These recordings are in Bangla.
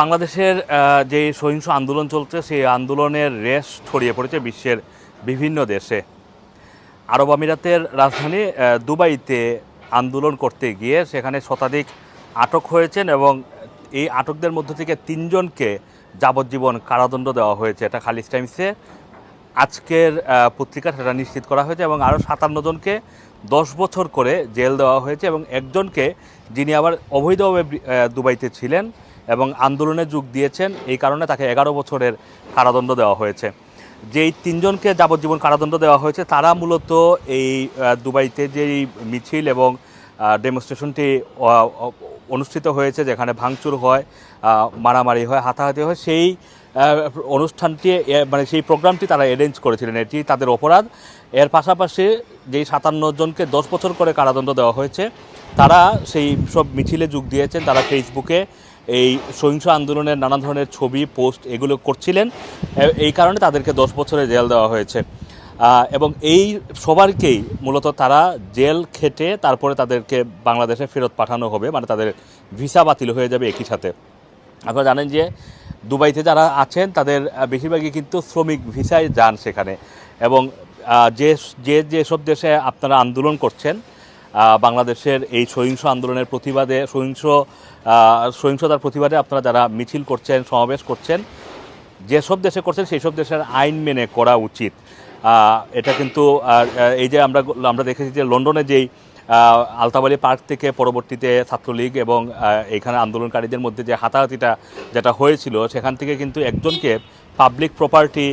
বাংলাদেশের যে সহিংস আন্দোলন চলছে, সেই আন্দোলনের রেশ ছড়িয়ে পড়েছে বিশ্বের বিভিন্ন দেশে। আরব আমিরাতের রাজধানী দুবাইতে আন্দোলন করতে গিয়ে সেখানে শতাধিক আটক হয়েছেন এবং এই আটকদের মধ্য থেকে তিনজনকে যাবজ্জীবন কারাদণ্ড দেওয়া হয়েছে। এটা খালিজ টাইমসে আজকের পত্রিকা সেটা নিশ্চিত করা হয়েছে এবং আরও সাতান্ন জনকে দশ বছর করে জেল দেওয়া হয়েছে এবং একজনকে যিনি আবার অবৈধভাবে দুবাইতে ছিলেন এবং আন্দোলনে যোগ দিয়েছেন। এই কারণে তাকে এগারো বছরের কারাদণ্ড দেওয়া হয়েছে। যেই তিনজনকে যাবজ্জীবন কারাদণ্ড দেওয়া হয়েছে, তারা মূলত এই দুবাইতে যেই মিছিল এবং ডেমনস্ট্রেশনটি অনুষ্ঠিত হয়েছে, যেখানে ভাঙচুর হয় মারামারি হয়, হাতাহাতি হয়, সেই অনুষ্ঠানটি মানে সেই প্রোগ্রামটি তারা অ্যারেঞ্জ করেছিলেন। এটি তাদের অপরাধ। এর পাশাপাশি যেই সাতান্ন জনকে দশ বছর করে কারাদণ্ড দেওয়া হয়েছে, তারা সেই সব মিছিলে যোগ দিয়েছেন। তারা ফেসবুকে এই সহিংস আন্দোলনের নানা ধরনের ছবি, পোস্ট এগুলো করছিলেন। এই কারণে তাদেরকে দশ বছরের জেল দেওয়া হয়েছে। এবং এই সবারকেই মূলত তারা জেল খেটে তারপরে তাদেরকে বাংলাদেশে ফেরত পাঠানো হবে মানে তাদের ভিসা বাতিল হয়ে যাবে একই সাথে। আপনারা জানেন যে দুবাইতে যারা আছেন, তাদের বেশিরভাগই কিন্তু শ্রমিক ভিসায় যান সেখানে। এবং যে যে, যেসব দেশে আপনারা আন্দোলন করছেন বাংলাদেশের এই সহিংস আন্দোলনের প্রতিবাদে, সহিংস সহিংসতার প্রতিবাদে আপনারা যারা মিছিল করছেন, সমাবেশ করছেন, যেসব দেশে করছেন সেই সব দেশের আইন মেনে করা উচিত। এটা কিন্তু এই যে আমরা আমরা দেখেছি যে লন্ডনে যেই আলতাবালি পার্ক থেকে পরবর্তীতে ছাত্রলীগ এবং এখানে আন্দোলনকারীদের মধ্যে যে হাতাহাতিটা যেটা হয়েছিল, সেখান থেকে কিন্তু একজনকে পাবলিক প্রপার্টি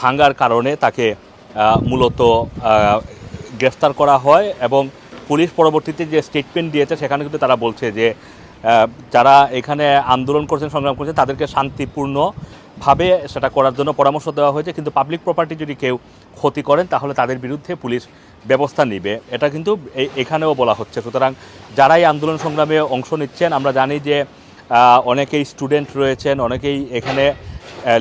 ভাঙার কারণে তাকে মূলত গ্রেফতার করা হয় এবং পুলিশ পরবর্তীতে যে স্টেটমেন্ট দিয়েছে, সেখানে কিন্তু তারা বলছে যে যারা এখানে আন্দোলন করছেন, সংগ্রাম করছেন, তাদেরকে শান্তিপূর্ণভাবে সেটা করার জন্য পরামর্শ দেওয়া হয়েছে। কিন্তু পাবলিক প্রপার্টি যদি কেউ ক্ষতি করেন, তাহলে তাদের বিরুদ্ধে পুলিশ ব্যবস্থা নেবে। এটা কিন্তু এখানেও বলা হচ্ছে। সুতরাং যারা এই আন্দোলন সংগ্রামে অংশ নিচ্ছেন, আমরা জানি যে অনেকেই স্টুডেন্ট রয়েছেন, অনেকেই এখানে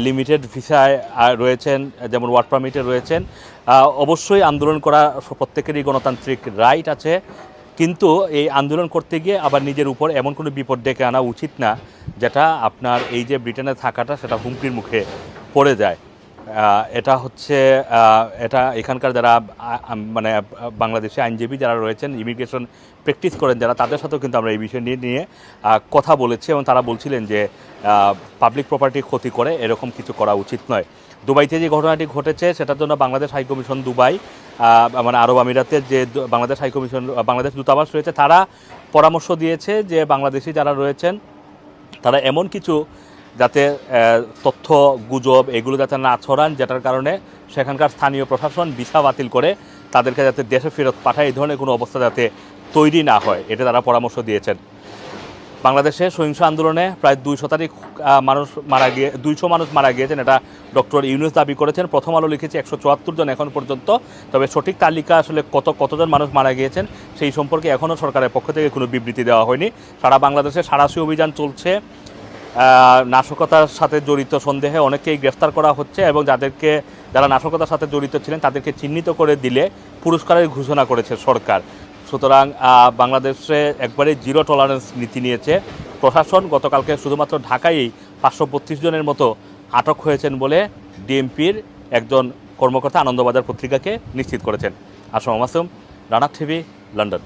লিমিটেড ভিসায় রয়েছেন, যেমন ওয়ার্ক পারমিটে রয়েছেন। অবশ্যই আন্দোলন করা প্রত্যেকেরই গণতান্ত্রিক রাইট আছে। কিন্তু এই আন্দোলন করতে গিয়ে আবার নিজের উপর এমন কোনো বিপদ ডেকে আনা উচিত না, যেটা আপনার এই যে ব্রিটেনে থাকাটা, সেটা হুমকির মুখে পড়ে যায়। এটা হচ্ছে এটা এখানকার যারা মানে বাংলাদেশে আইনজীবী যারা রয়েছেন, ইমিগ্রেশন প্র্যাকটিস করেন যারা, তাদের সাথেও কিন্তু আমরা এই বিষয় নিয়ে নিয়ে কথা বলেছি এবং তারা বলছিলেন যে পাবলিক প্রপার্টি ক্ষতি করে এরকম কিছু করা উচিত নয়। দুবাইতে যে ঘটনাটি ঘটেছে, সেটার জন্য বাংলাদেশ হাইকমিশন দুবাই মানে আরব আমিরাতের যে বাংলাদেশ হাইকমিশন বাংলাদেশ দূতাবাস রয়েছে, তারা পরামর্শ দিয়েছে যে, বাংলাদেশি যারা রয়েছেন, তারা এমন কিছু যাতে তথ্য, গুজব এগুলো যাতে না ছড়ান, যেটার কারণে সেখানকার স্থানীয় প্রশাসন ভিসা বাতিল করে তাদেরকে যাতে দেশে ফেরত পাঠায়, এই ধরনের কোনো অবস্থা যাতে তৈরি না হয়, এটা তারা পরামর্শ দিয়েছেন। বাংলাদেশে সহিংস আন্দোলনে প্রায় দুই শতাধিক মানুষ মারা গিয়ে, দুইশো মানুষ মারা গিয়েছেন, এটা ডক্টর ইউনুস দাবি করেছেন। প্রথম আলো লিখেছে একশো চুয়াত্তর জন এখন পর্যন্ত, তবে সঠিক তালিকা আসলে কত, কতজন মানুষ মারা গিয়েছেন, সেই সম্পর্কে এখনও সরকারের পক্ষ থেকে কোনো বিবৃতি দেওয়া হয়নি। সারা বাংলাদেশে সারাশি অভিযান চলছে নাশকতার সাথে জড়িত সন্দেহে অনেকেই গ্রেফতার করা হচ্ছে এবং যাদেরকে, যারা নাশকতার সাথে জড়িত ছিলেন তাদেরকে চিহ্নিত করে দিলে পুরস্কারের ঘোষণা করেছে সরকার। সুতরাং বাংলাদেশে একবারে জিরো টলারেন্স নীতি নিয়েছে। প্রশাসন গতকালকে শুধুমাত্র ঢাকায়ই পাঁচশো বত্রিশ জনের মতো আটক হয়েছেন বলে ডিএমপির একজন কর্মকর্তা আনন্দবাজার পত্রিকাকে নিশ্চিত করেছেন। Assam Masum, Rana TV, London.